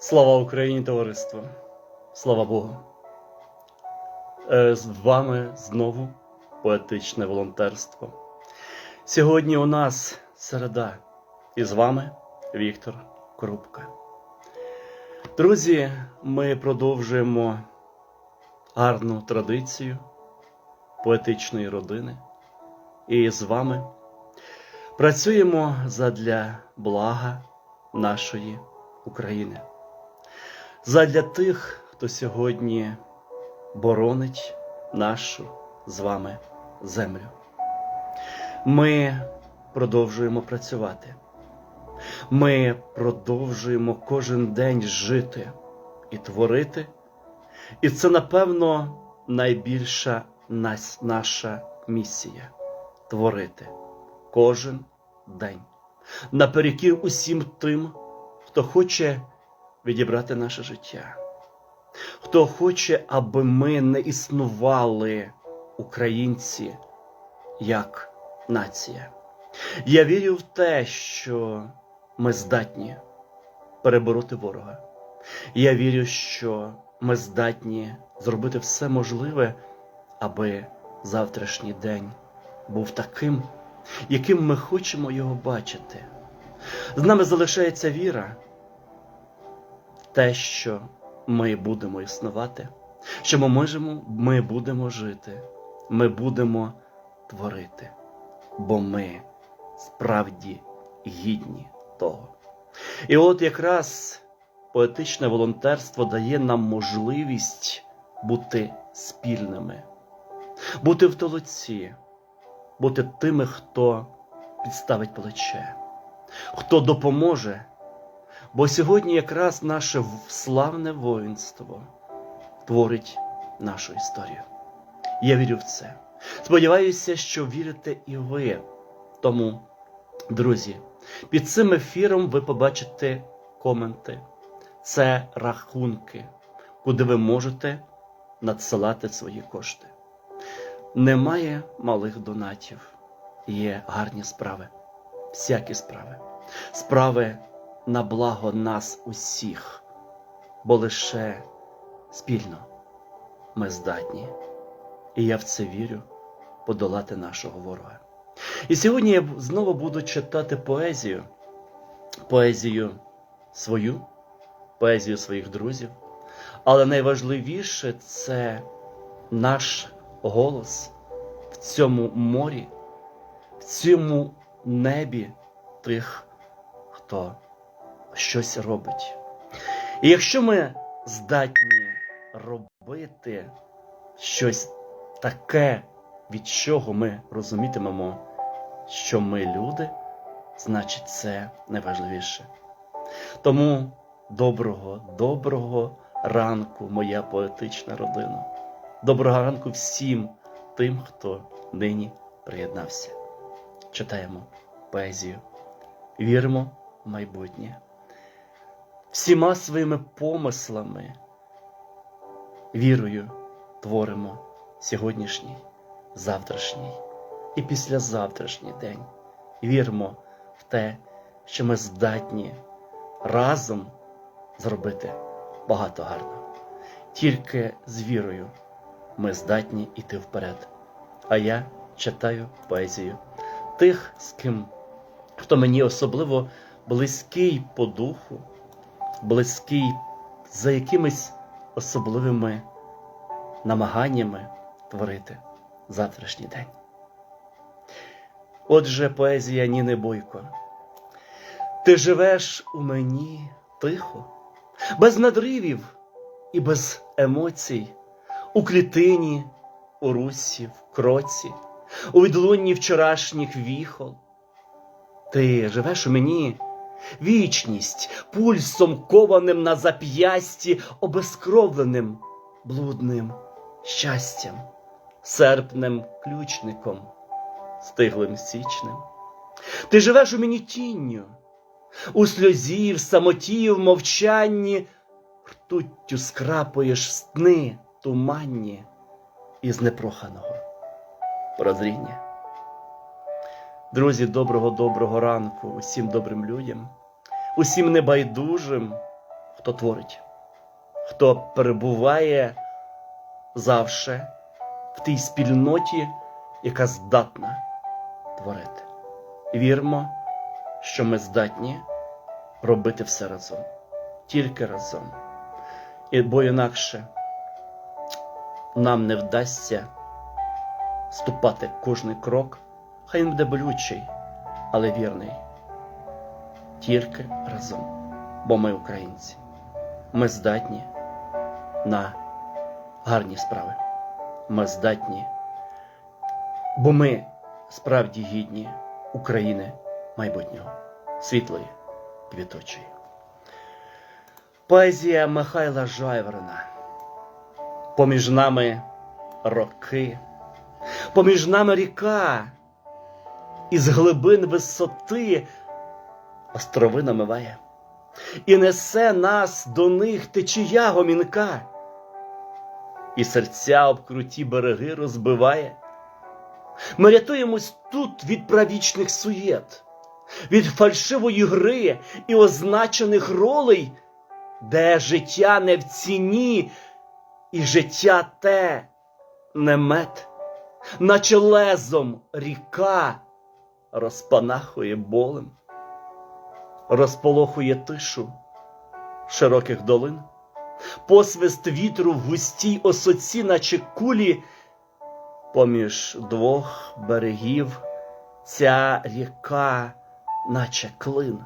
Слава Україні, товариство! Слава Богу! Е, З вами знову поетичне волонтерство. Сьогодні у нас середа, і з вами Віктор Крупка. Друзі, ми продовжуємо гарну традицію поетичної родини. І з вами працюємо задля блага нашої України. Задля тих, хто сьогодні боронить нашу з вами землю. Ми продовжуємо працювати. Ми продовжуємо кожен день жити і творити. І це, напевно, найбільша наша місія творити кожен день. Наперекір усім тим, хто хоче відібрати наше життя, хто хоче, аби ми не існували українці як нація. Я вірю в те, що ми здатні перебороти ворога. Я вірю, що ми здатні зробити все можливе, аби завтрашній день був таким, яким ми хочемо його бачити. З нами залишається віра, те, що ми будемо існувати, що ми можемо, ми будемо жити, ми будемо творити, бо ми справді гідні того. І от якраз поетичне волонтерство дає нам можливість бути спільними, бути в толоці, бути тими, хто підставить плече, хто допоможе. Бо сьогодні якраз наше славне воїнство творить нашу історію. Я вірю в це. Сподіваюся, що вірите і ви. Тому, друзі, під цим ефіром ви побачите коменти. Це рахунки, куди ви можете надсилати свої кошти. Немає малих донатів, є гарні справи, всякі справи, справи на благо нас усіх, бо лише спільно ми здатні, і я в це вірю подолати нашого ворога. І сьогодні я знову буду читати поезію, поезію свою, поезію своїх друзів, але найважливіше це наш голос в цьому морі, в цьому небі тих, хто щось робить. І якщо ми здатні робити щось таке, від чого ми розумітимемо, що ми люди, значить це найважливіше. Тому доброго, доброго ранку, моя поетична родина. Доброго ранку всім тим, хто нині приєднався. Читаємо поезію, віримо в майбутнє. Всіма своїми помислами, вірою творимо сьогоднішній, завтрашній і післязавтрашній день. Віримо в те, що ми здатні разом зробити багато гарного. Тільки з вірою ми здатні йти вперед. А я читаю поезію тих, з ким, хто мені особливо близький по духу, близький за якимись особливими намаганнями творити завтрашній день. Отже, поезія Ніни Бойко. Ти живеш у мені тихо, без надривів і без емоцій, у клітині, у русі, в кроці, у відлунні вчорашніх віхол. Ти живеш у мені вічність, пульсом кованим на зап'ясті, обескровленим блудним щастям, серпним ключником, стиглим січним. Ти живеш у мені тінню, у сльозі, в самоті, в мовчанні, ртуттю скрапуєш сни туманні із непроханого прозріння. Друзі, доброго доброго ранку усім добрим людям, усім небайдужим, хто творить, хто перебуває завше в тій спільноті, яка здатна творити. Вірмо, що ми здатні робити все разом, тільки разом. І бо інакше нам не вдасться ступати кожний крок, хай він буде болючий, але вірний. Тільки разом, бо ми українці. Ми здатні на гарні справи. Ми здатні, бо ми справді гідні України майбутнього, світлої, квіточої. Поезія Михайла Жайворона. Поміж нами роки, поміж нами ріка, із глибин висоти острови намиває, і несе нас до них течія гомінка, і серця об круті береги розбиває. Ми рятуємось тут від правічних суєт, від фальшивої гри і означених ролей, де життя не в ціні, і життя те не мед, наче лезом ріка розпанахує болем, розполохує тишу широких долин, посвист вітру в густій осоці, наче кулі. Поміж двох берегів ця ріка, наче клин,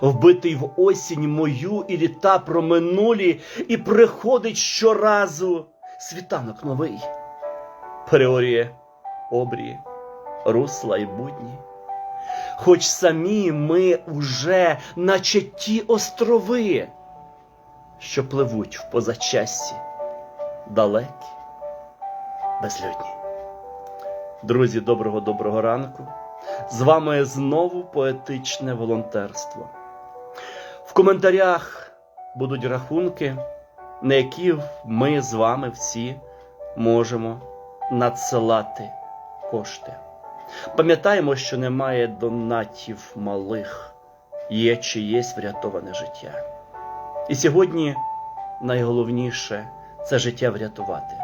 вбитий в осінь мою і літа проминулі, і приходить щоразу світанок новий, переоріє обрії, русла й будні. Хоч самі ми уже, наче ті острови, що пливуть в позачасті, далекі, безлюдні. Друзі, доброго доброго ранку. З вами знову поетичне волонтерство. В коментарях будуть рахунки, на які ми з вами всі можемо надсилати кошти. Пам'ятаємо, що немає донатів малих, є чиєсь врятоване життя. І сьогодні найголовніше це життя врятувати.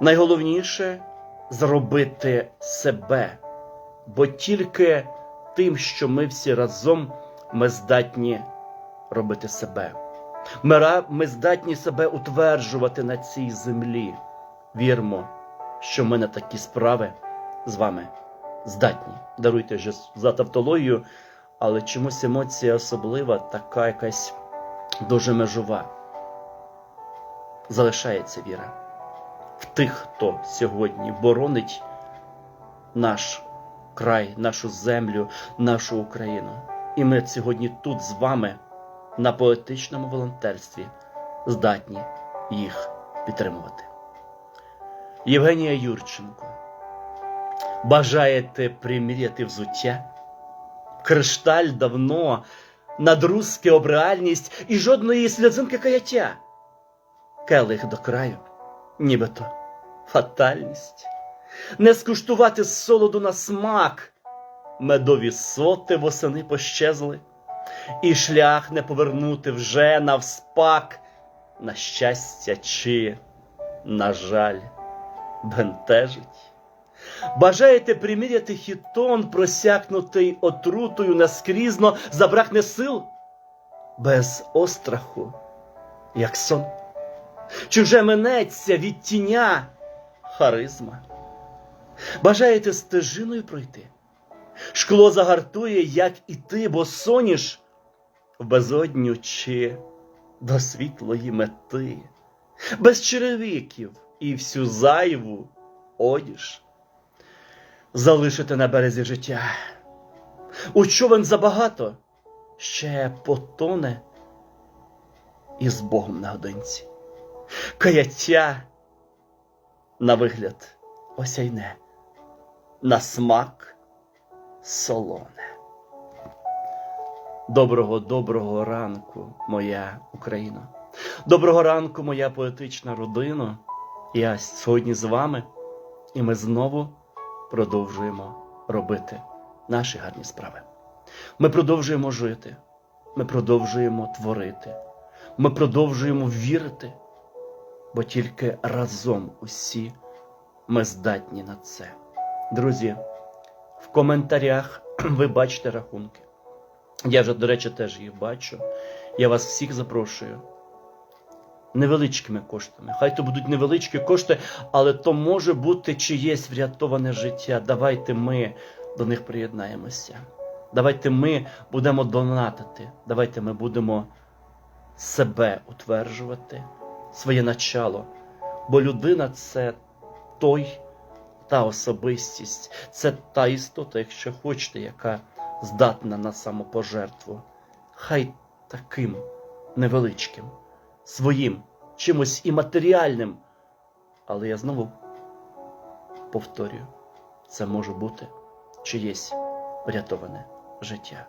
Найголовніше зробити себе, бо тільки тим, що ми всі разом, ми здатні робити себе. Ми, ми здатні себе утверджувати на цій землі. Вірмо, що ми на такі справи з вами здатні. Даруйте вже за тавтологію, але чомусь емоція особлива, така якась дуже межова. Залишається віра в тих, хто сьогодні боронить наш край, нашу землю, нашу Україну. І ми сьогодні тут з вами на поетичному волонтерстві здатні їх підтримувати. Євгенія Юрченко. Бажаєте приміряти взуття? Кришталь давно надрузки об реальність і жодної сльозинки каяття. Келих до краю нібито фатальність, не скуштувати солоду на смак, медові соти восени пощезли, і шлях не повернути вже навспак, на щастя чи, на жаль, бентежить. Бажаєте приміряти хітон, просякнутий отрутою наскрізно, забракне сил без остраху, як сон чуже минеться від тіня харизма. Бажаєте стежиною пройти? Шкло загартує, як і ти, бо соніш в безодню чи до світлої мети, без черевиків і всю зайву одіж. Залишите на березі життя. У човен забагато ще потоне і з Богом на годинці каяття на вигляд осяйне, на смак солоне. Доброго, доброго ранку, моя Україна. Доброго ранку, моя поетична родина. Я сьогодні з вами, і ми знову продовжуємо робити наші гарні справи. Ми продовжуємо жити, ми продовжуємо творити. Ми продовжуємо вірити, бо тільки разом усі ми здатні на це. Друзі, в коментарях ви бачите рахунки. Я вже, до речі, теж їх бачу. Я вас всіх запрошую. Невеличкими коштами. Хай то будуть невеличкі кошти, але то може бути чиєсь врятоване життя. Давайте ми до них приєднаємося. Давайте ми будемо донатити. Давайте ми будемо себе утверджувати, своє начало. Бо людина це той, та особистість, це та істота, якщо хочете, яка здатна на самопожертву. Хай таким невеличким, своїм, чимось і матеріальним. Але я знову повторюю, це може бути чиєсь врятоване життя.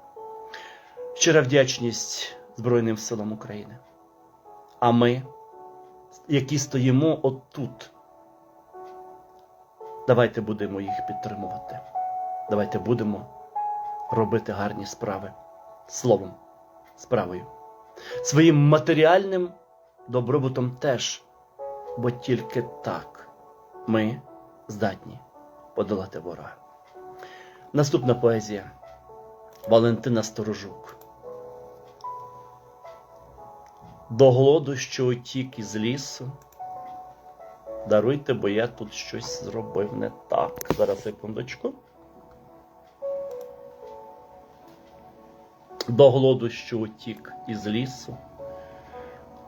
Щира вдячність Збройним силам України. А ми, які стоїмо отут, давайте будемо їх підтримувати. Давайте будемо робити гарні справи словом, справою, своїм матеріальним добробутом теж, бо тільки так ми здатні подолати ворога. Наступна поезія Валентина Сторожук. До голоду, що утік із лісу. Даруйте, бо я тут щось зробив не так. Зараз секундочку. До голоду, що утік із лісу,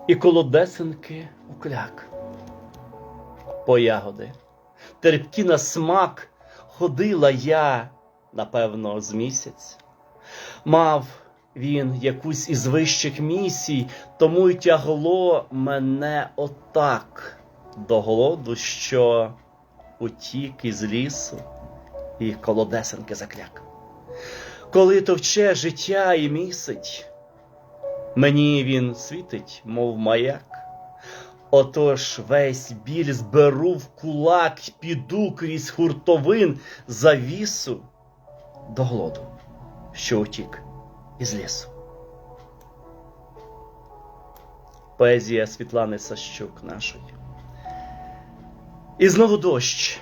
і коло десенки укляк. По ягоди, терпкі на смак ходила я, напевно, з місяць. Мав він якусь із вищих місій, тому й тягло мене отак до голоду, що утік із лісу і колодесенки закляк. Коли товче життя і місить, мені він світить, мов маяк. Отож весь біль зберу в кулак, піду крізь хуртовин завісу до голоду, що утік із лісу. Поезія Світлани Сащук нашої. І знову дощ,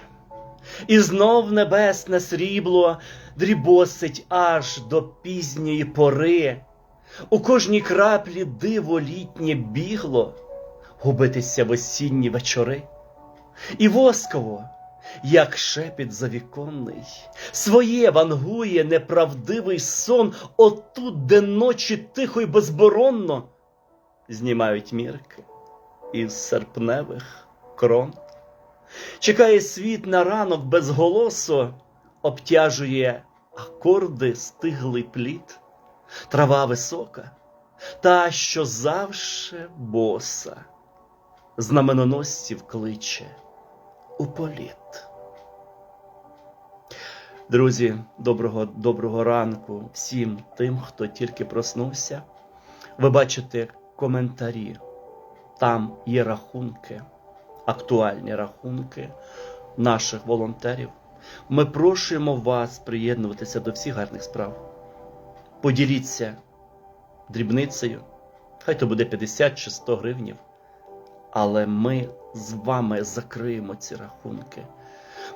і знов небесне срібло дрібосить аж до пізньої пори. У кожній краплі диво літнє бігло губитися в осінні вечори. І восково, як шепіт завіконний, своє вангує неправдивий сон, отут, де ночі тихо й безборонно знімають мірки із серпневих крон. Чекає світ на ранок без голосу, обтяжує акорди стиглий плід, трава висока, та, що завше боса, знаменоносців кличе у політ. Друзі, доброго, доброго ранку всім тим, хто тільки проснувся. Ви бачите коментарі, там є рахунки, актуальні рахунки наших волонтерів. Ми прошуємо вас приєднуватися до всіх гарних справ. Поділіться дрібницею, хай то буде 50 чи 100 гривнів. Але ми з вами закриємо ці рахунки.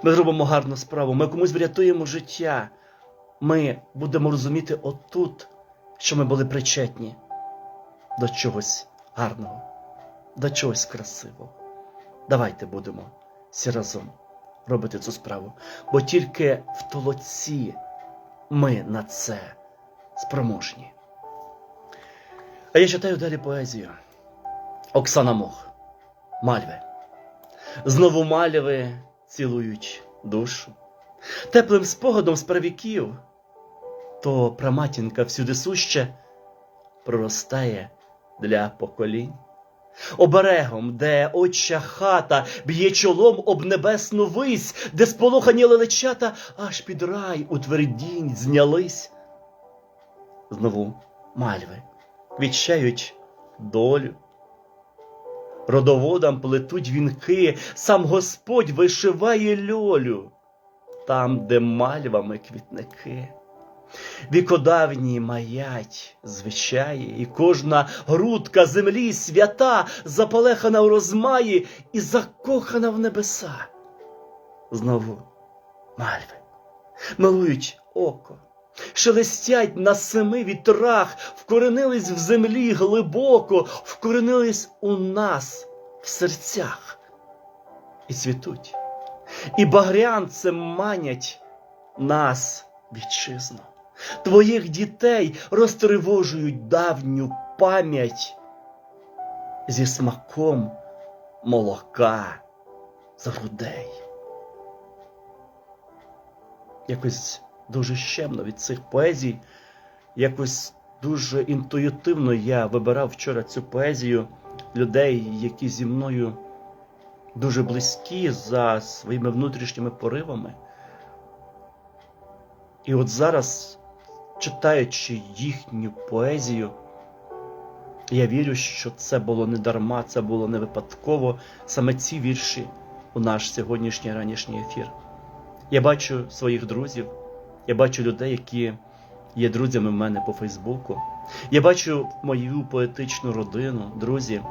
Ми зробимо гарну справу, ми комусь врятуємо життя. Ми будемо розуміти отут, що ми були причетні до чогось гарного, до чогось красивого. Давайте будемо всі разом робити цю справу, бо тільки в толоці ми на це спроможні. А я читаю далі поезію. Оксана Мох, Мальви. Знову мальви цілують душу. Теплим спогадом з правіків, то праматінка всюди суща проростає для поколінь. Оберегом, де отча хата б'є чолом об небесну вись, де сполохані лелечата аж під рай у твердінь знялись. Знову мальви віщають долю. Родоводам плетуть вінки, сам Господь вишиває льолю, там, де мальвами квітники. Вікодавні маять звичаї, і кожна грудка землі свята, запалехана в розмаї і закохана в небеса. Знову мальви, милують око, шелестять на семи вітрах, вкоренились в землі глибоко, вкоренились у нас в серцях і цвітуть, і багрянцем манять нас, вітчизно. Твоїх дітей розтривожують давню пам'ять зі смаком молока з грудей. Якось дуже щемно від цих поезій, якось дуже інтуїтивно я вибирав вчора цю поезію людей, які зі мною дуже близькі за своїми внутрішніми поривами. І от зараз, читаючи їхню поезію, я вірю, що це було не дарма, це було не випадково саме ці вірші у наш сьогоднішній ранішній ефір. Я бачу своїх друзів, я бачу людей, які є друзями в мене по Фейсбуку. Я бачу мою поетичну родину, друзі.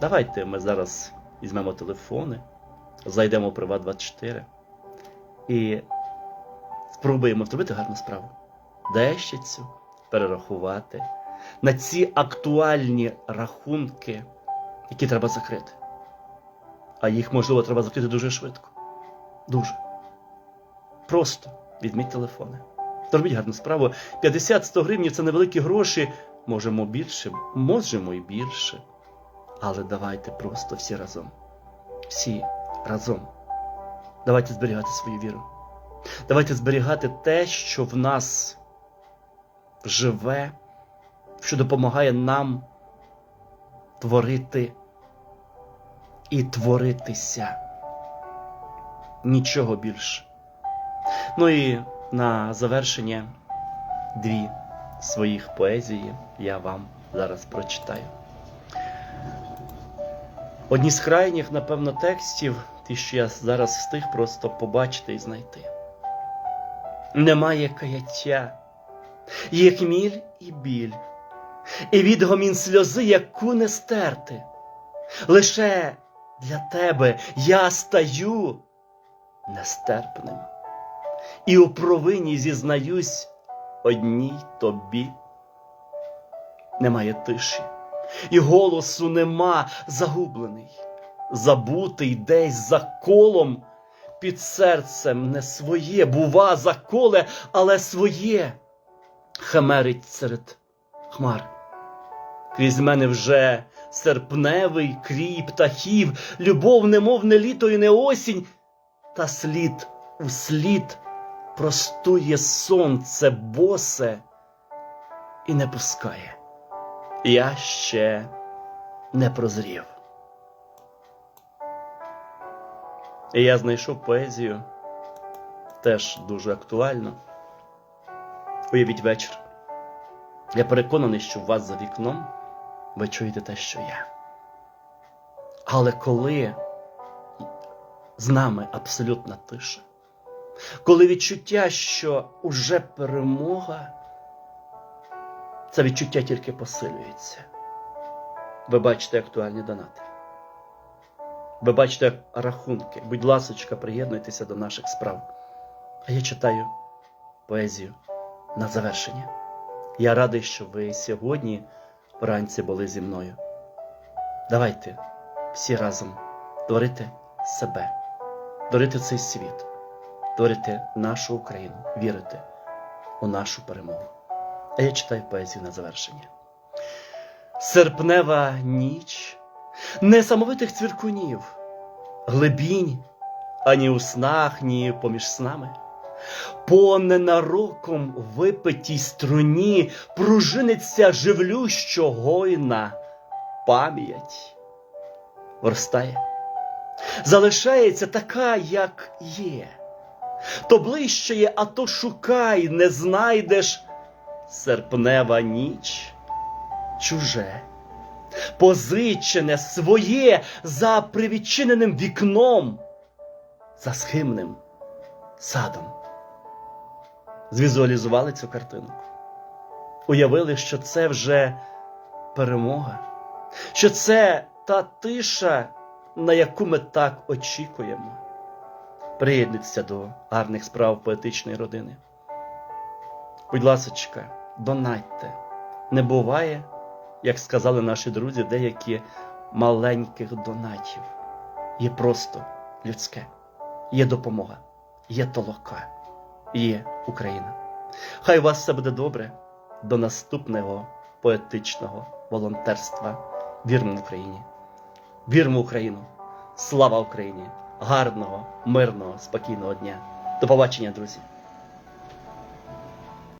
Давайте ми зараз візьмемо телефони, зайдемо в Приват 24 і спробуємо зробити гарну справу. Дещицю перерахувати на ці актуальні рахунки, які треба закрити. А їх, можливо, треба закрити дуже швидко. Дуже. Просто візьміть телефони. Зробіть гарну справу. 50-100 гривень це невеликі гроші. Можемо більше, можемо і більше. Але давайте просто всі разом. Всі разом. Давайте зберігати свою віру. Давайте зберігати те, що в нас живе, що допомагає нам творити і творитися. Нічого більше. Ну і на завершення дві своїх поезії я вам зараз прочитаю. Одні з крайніх, напевно, текстів, ті, що я зараз встиг просто побачити і знайти. Немає каяття, є хміль і біль, і відгомін сльози, яку не стерти. Лише для тебе я стаю нестерпним, і у провині зізнаюсь одній тобі. Немає тиші, і голосу нема загублений, забутий десь за колом, під серцем не своє, бува, заколе, але своє химерить серед хмар. Крізь мене вже серпневий крій птахів, любов, немов не літо і не осінь, та слід у слід простує сонце босе і не пускає. Я ще не прозрів. І я знайшов поезію теж дуже актуально. Уявіть вечір. Я переконаний, що у вас за вікном ви чуєте те, що я. Але коли з нами абсолютна тиша, коли відчуття, що уже перемога, це відчуття тільки посилюється. Ви бачите актуальні донати. Ви бачите рахунки. Будь ласочка, приєднуйтеся до наших справ. А я читаю поезію на завершення. Я радий, що ви сьогодні вранці були зі мною. Давайте всі разом творити себе, творити цей світ, творити нашу Україну, вірити у нашу перемогу. А я читаю поезію на завершення. Серпнева ніч несамовитих цвіркунів, глибінь ані у снах, ні поміж снами. По ненароком випитій струні пружиниться живлющо гойна пам'ять вростає, залишається така, як є. То ближчає, а то шукай, не знайдеш серпнева ніч чуже, позичене своє за привідчиненим вікном, за схимним садом. звізуалізували цю картинку, уявили, що це вже перемога, що це та тиша, на яку ми так очікуємо. Приєднуйтеся до гарних справ поетичної родини. Будь ласочка, донатьте. Не буває, як сказали наші друзі, деякі маленьких донатів. Є просто людське, є допомога, є толока, є Україна. Хай у вас все буде добре до наступного поетичного волонтерства. Вірмо в Україні. Вірмо в Україну. Слава Україні! Гарного, мирного, спокійного дня. До побачення, друзі!